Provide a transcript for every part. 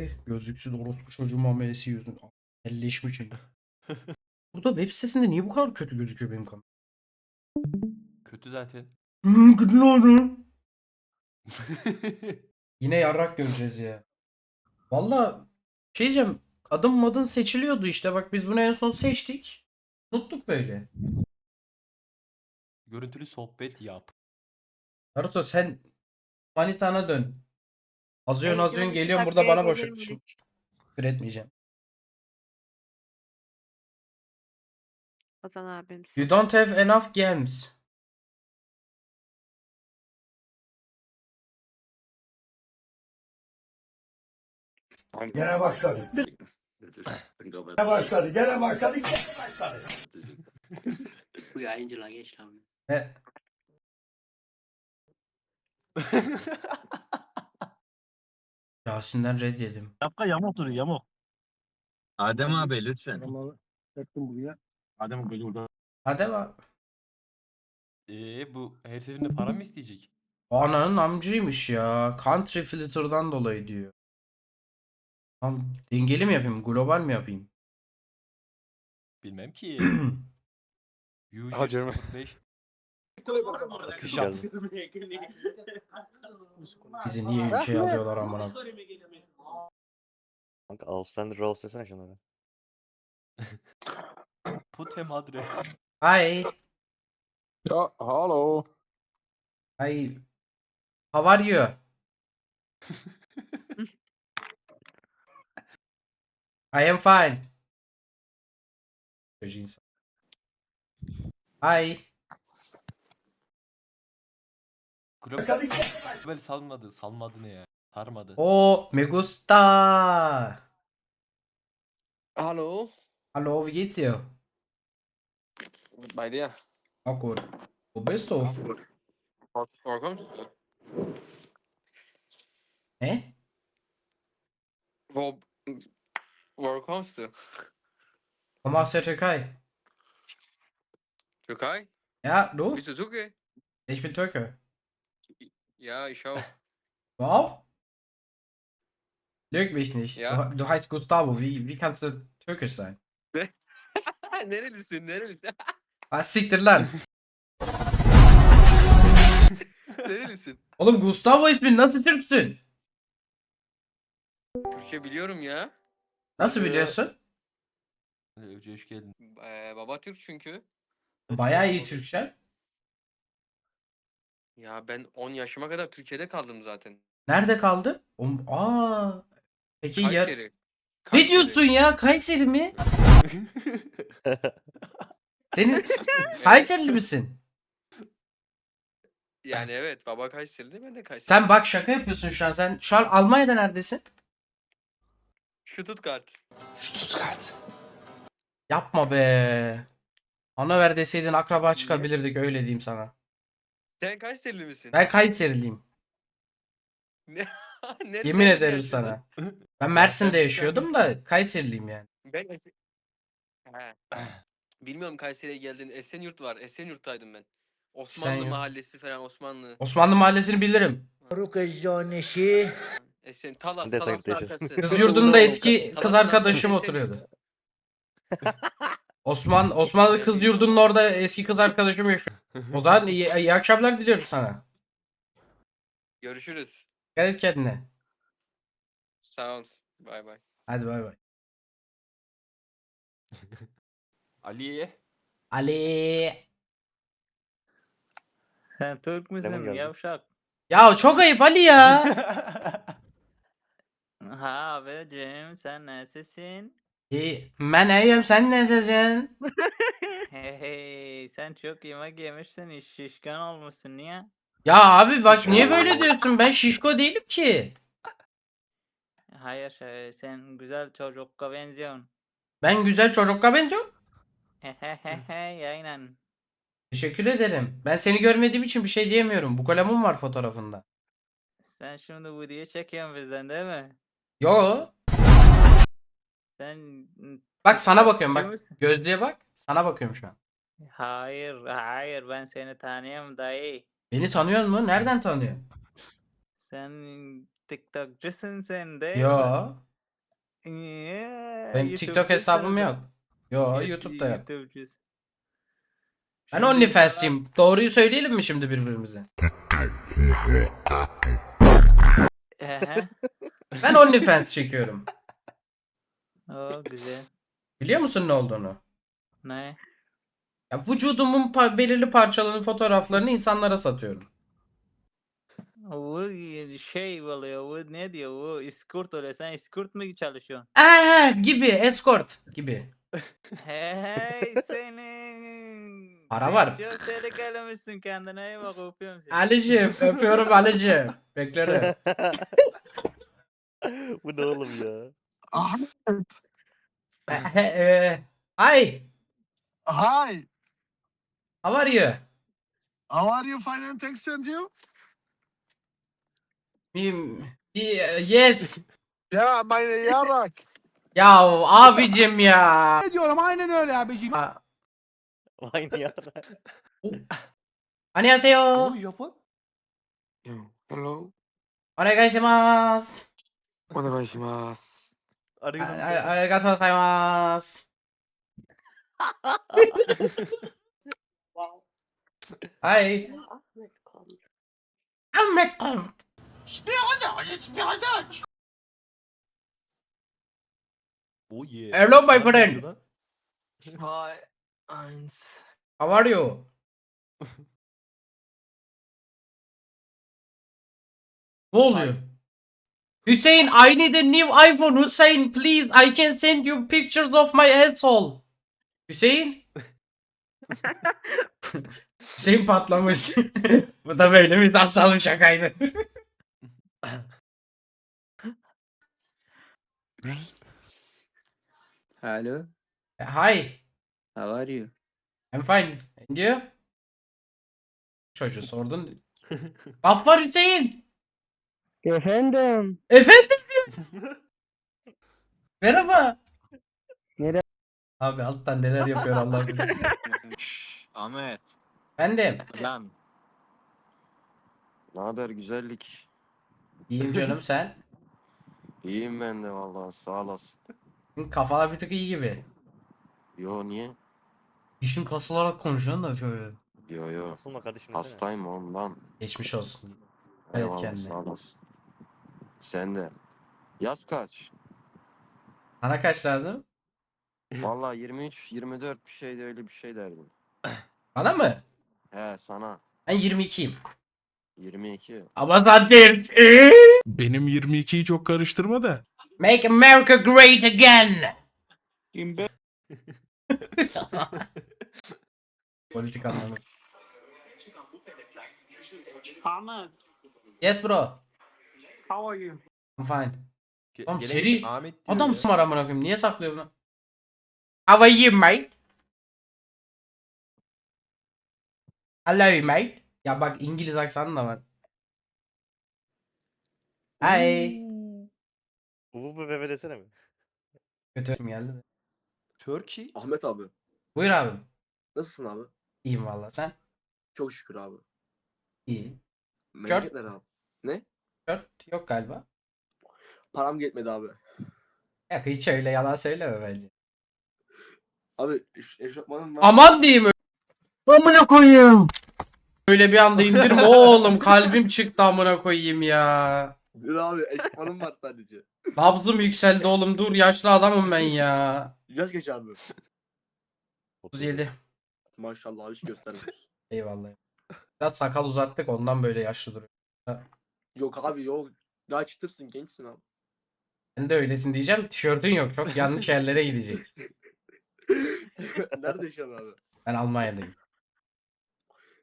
E, Gözlüksüz orospu çocuğu muamelesi yüzünden. Elleşmişim. Burada web sitesinde niye bu kadar kötü gözüküyor benim kanalım? Kötü zaten. Gıdın oğlum. Yine yarrak göreceğiz ya. Valla şey diyeceğim. Adım madın seçiliyordu işte. Bak biz bunu en son seçtik. Unuttuk böyle. Görüntülü sohbet yap. Naruto sen manitana dön. Azıyorsun Ay, azıyorsun görüntü geliyorsun burada bana boş gelir etmişim. mi? Küfür etmeyeceğim. Ozan abim. You don't have enough games. Gene başladı. Gene başladı. Gene başladı. Gene başladı. Bu yayıncılığa geç lan. Ve Yasin'den red yedim. Şapka yamuk duruyor yamuk. Adem abi lütfen. Ama çektim buraya. Adem'in gözü burada. Hadi bak. Ee bu her seferinde para mı isteyecek? Ananın amcıymış ya. Country filter'dan dolayı diyor. Tam dengeli mi yapayım? Global mi yapayım? Bilmem ki. Aha, User Atışat. Bizi niye şey ülke yapıyorlar amına? Kanka Ausländer Rolls desene şunlara. Pute madre. Hi. Ja, hallo. Hi. How are you? I am fine. Hi. Hi. Global salmadı. Salmadı ne ya? Sarmadı. Oh, me gusta. Hallo. Hallo, wie geht's dir? Bei dir. Auch gut. Wo bist du? Wo, kommst du? Ne? Wo, wo kommst du? Komm aus der Türkei. Türkei? Ja, du? Bist du Türke? Ich bin Türke. Ja, ich auch. Wow. Lüg mich nicht. Ja. Du, du heißt Gustavo. Wie, wie kannst du türkisch sein? nerelisin, nerelisin? Ah, siktir lan. nerelisin? Oğlum Gustavo ismin nasıl Türksün? Türkçe biliyorum ya. Nasıl Ee, biliyorsun? Önce hoş geldin. Ee, baba Türk çünkü. Bayağı iyi Türkçe. Ya ben 10 yaşıma kadar Türkiye'de kaldım zaten. Nerede kaldın? Oğlum, aa. Peki ya... Kayseri. Ne Kayseri. diyorsun ya? Kayseri mi? Senin Kayserili misin? Yani evet baba Kayseri'de ben de Kayseri. Sen bak şaka yapıyorsun şu an. Sen şu an Almanya'da neredesin? Stuttgart. Stuttgart. Yapma be. Ana ver deseydin akraba çıkabilirdik öyle diyeyim sana. Sen Kayserili misin? Ben Kayseriliyim. Nerede- Yemin ederim yaşıyorsun? sana. Ben Mersin'de yaşıyordum da Kayseriliyim yani. Ben He. Bilmiyorum Kayseri'ye geldin. Esenyurt var. Esenyurt'taydım ben. Osmanlı Esenyurt. mahallesi falan Osmanlı. Osmanlı Mahallesi'ni bilirim. Esen Talas, Ben de Talas'ın Esenyurt'ta yaşasın. arkası. Kız yurdunda eski kız arkadaşım oturuyordu. Osman Osmanlı kız yurdunun orada eski kız arkadaşım yaşıyor. O zaman iyi, iyi akşamlar diliyorum sana. Görüşürüz. Dikkat et kendine. Sağ ol. Bay bay. Hadi bay bay. Ali'ye. Ali. Sen Türk Demin müsün geldi. yavşak? Ya çok ayıp Ali ya. Ha abicim sen nasılsın? İyi, ben iyiyim sen nasılsın? Hey hey sen çok yemek yemişsin şişkan olmuşsun niye? Ya abi bak niye böyle diyorsun? Ben şişko değilim ki. Hayır şey, sen güzel çocukka benziyorsun. Ben güzel çocukla benziyorum. Hehehehe aynen. Teşekkür ederim. Ben seni görmediğim için bir şey diyemiyorum. Bu kalemim var fotoğrafında. Sen şimdi bu diye çekiyorsun bizden değil mi? Yo. Sen Bak sana bakıyorum bak. Gözlüğe bak. Sana bakıyorum şu an. Hayır hayır ben seni tanıyorum dayı. Beni tanıyor mu? Nereden tanıyor? Sen TikTokçusun sen değil mi? Yo. Yeah, Benim TikTok hesabım yok. Yo YouTube'da yok. YouTube'cusun. Ben OnlyFans'ciyim. Doğruyu söyleyelim mi şimdi birbirimize? Ehe. Ben OnlyFans çekiyorum. O güzel. Biliyor musun ne olduğunu? Ne? Ya vücudumun pa- belirli parçalarını, fotoğraflarını insanlara satıyorum. Bu şey oluyor. Bu ne diyor? Bu iskurt oluyor. Sen iskurt mu çalışıyorsun? Ee, gibi, escort gibi. Hey senin. Para var. Çok tehlikelimişsin kendine iyi bak öpüyorum seni. Ali'cim, öpüyorum Ali'cim. Beklerim. Bu ne oğlum ya? Ahmet. E, Hi, Hi. How are you? How are you fine and thanks and you? Um, Yes. Ya meine yarak. Ya abicim ya. Ne diyorum aynen öyle abicim. Aynı ya. 안녕하세요. Japon. Hello. 안녕하세요. Onegaishimasu. Arayın. 안녕하세요. Hi. Ahmet kommt. Oh yeah. Hello, my friend. Hi, eins. How are you? ne oluyor? Hüseyin, I need a new iPhone. Hüseyin, please. I can send you pictures of my asshole. Hüseyin? Hüseyin patlamış. Bu da böyle mizahsal bir şakaydı. Hello, Hi, how are you? I'm fine. And you? Çocuğu sordun. Laf var Hüseyin. Efendim. Efendim diyor. Merhaba. Merhaba. Abi alttan neler yapıyor Allah bilir. Ahmet. Efendim. Lan. Ne haber güzellik? İyiyim canım sen. İyiyim ben de vallahi sağ olasın. Senin Kafalar bir tık iyi gibi. Yo niye? Dişin kasılarak konuşuyorsun da şöyle. Yo yo. Nasıl mı kardeşim? desene. Hastayım ondan. Geçmiş olsun. Evet Eyvallah kendine. sağ olasın. Sen de. Yaş kaç? Sana kaç lazım? Vallahi 23, 24 bir şeydi öyle bir şey derdim. Bana mı? He sana. Ben 22'yim. 22. Ama zaten Benim 22'yi çok karıştırma da. Make America great again. Politik anlamı. Ahmed, Yes bro. how are you? I'm fine. Ge- Oğlum seri- Ahmet Adam var amına koyayım. Niye saklıyor bunu? How are you mate? Hello mate. Ya bak İngiliz aksanı da var. Hi. Uvu bu bebe desene mi? Kötü isim geldi de. Turkey. Ahmet abi. Buyur abim. Nasılsın abi? İyiyim valla sen. Çok şükür abi. İyi. Memleketler abi. Ne? Dört yok galiba. Param yetmedi abi. Yok hiç öyle yalan söyleme bence. Abi eşofmanım var. Aman diyeyim Amına koyayım. Öyle bir anda indirme oğlum kalbim çıktı amına koyayım ya. Dur abi eşofmanım var sadece. Nabzım yükseldi oğlum dur yaşlı adamım ben ya. Yaş geç abi. 37. Maşallah hiç göstermiyor. Eyvallah. Biraz sakal uzattık ondan böyle yaşlı duruyor. yok abi yok. Daha çıtırsın gençsin abi. Ben de öylesin diyeceğim. Tişörtün yok. Çok yanlış yerlere gidecek. Nerede yaşıyorsun abi? Ben Almanya'dayım.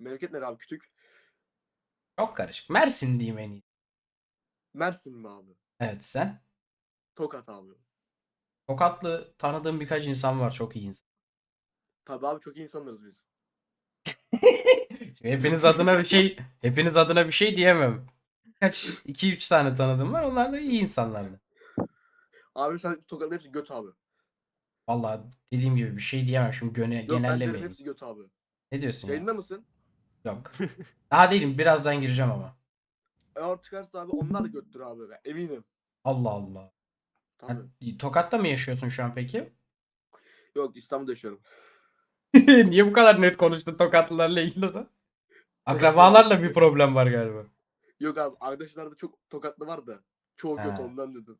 Memleket nere abi? Kütük. Çok karışık. Mersin diyeyim en iyi. Mersin mi abi? Evet sen. Tokat abi. Tokatlı tanıdığım birkaç insan var. Çok iyi insan. Tabii abi çok iyi insanlarız biz. Şimdi hepiniz adına bir şey hepiniz adına bir şey diyemem. Kaç 2 3 tane tanıdığım var. Onlar da iyi insanlardı. Abi sen Tokat'ın hepsi göt abi. Vallahi dediğim gibi bir şey diyemem. Şimdi göne, Yok genellemeyin. hepsi göt abi. Ne diyorsun ya? Yayında mısın? Yok. Daha değilim. Birazdan gireceğim ama. Eğer çıkarsa abi onlar da göttür abi. Ben eminim. Allah Allah. Ha, Tokat'ta mı yaşıyorsun şu an peki? Yok İstanbul'da yaşıyorum. Niye bu kadar net konuştun Tokatlılarla ilgili zaman? Akrabalarla bir problem var galiba. Yok abi arkadaşlarda çok tokatlı var da. Çoğu Ha. kötü ondan dedim.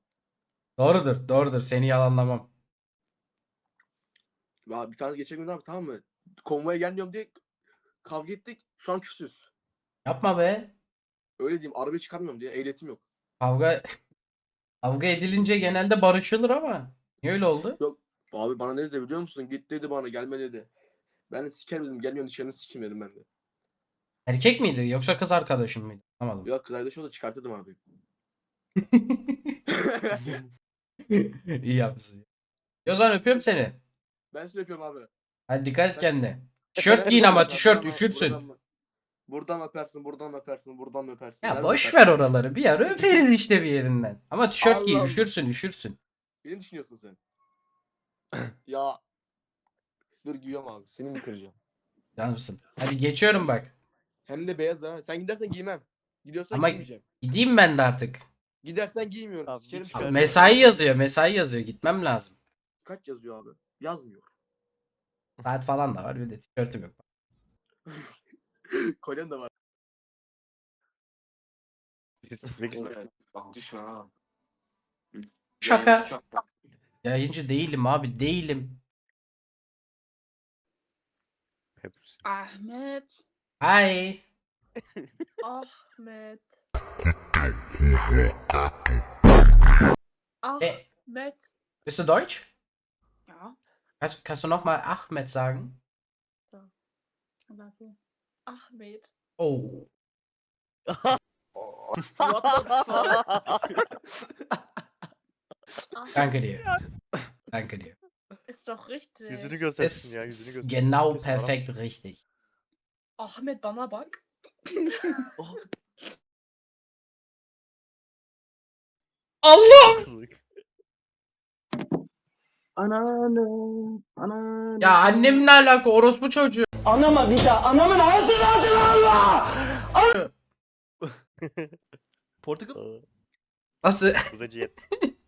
Doğrudur, doğrudur. Seni yalanlamam. Abi bir tanesi geçen gün abi tamam mı? Konvoya gelmiyorum diye kavga ettik. Şu an küsüz. Yapma be. Öyle diyeyim arabayı çıkarmıyorum diye ehliyetim yok. Kavga kavga edilince genelde barışılır ama. Niye öyle oldu? Abi bana ne dedi biliyor musun? Git dedi bana gelme dedi. Ben de sikerim dedim gelmiyorsun dışarını sikeyim dedim ben de. Erkek miydi yoksa kız arkadaşın mıydı? Anlamadım. Yok kız arkadaşı olsa çıkartırdım abi. İyi yapmışsın. O zaman öpüyorum seni. ben size yapıyorum abi. Hadi dikkat et kendine. Tişört giyin ama tişört üşürsün. Buradan, buradan öpersin, buradan öpersin, buradan öpersin. Ya Nereden boş öpersin? ver oraları. Bir ara öperiz işte bir yerinden. Ama tişört giy Allah Allah. üşürsün üşürsün. Beni düşünüyorsun sen. ya. Dur giyiyorum abi. Seni mi kıracağım? Canımsın. Hadi geçiyorum bak. Hem de beyaz ha. Sen gidersen giymem. Gidiyorsan Ama- giymeyeceğim. Gideyim ben de artık. Gidersen giymiyorum. Abi, Sikerim hiç seni. çıkar- Mesai yazıyor mesai yazıyor. Gitmem lazım. Kaç yazıyor abi? Yazmıyor. Saat falan da var bir de tişörtüm yok. Kolyen de var. İstemek istedim. Bak düşme ha. Şaka. Yayıncı değilim abi değilim. Hep Ahmet. Hi. Ahmet. Eh. Ahmet. Bist du Deutsch? Ja. Kannst, kannst du nochmal Ahmed sagen? So. Ahmed. Oh. oh. What the fuck? Danke dir. Danke dir. Ist doch richtig. Ist ja, gesündiger Genau Sätzen, perfekt oder? richtig. Ahmed Bannerbank. oh. Allah! Kızlık. Ananı. Ananı. Ya annemin ne alaka orospu çocuğu. Anama bir daha. Anamın ağzını ağzını Allah. Portakal. Nasıl? Yet.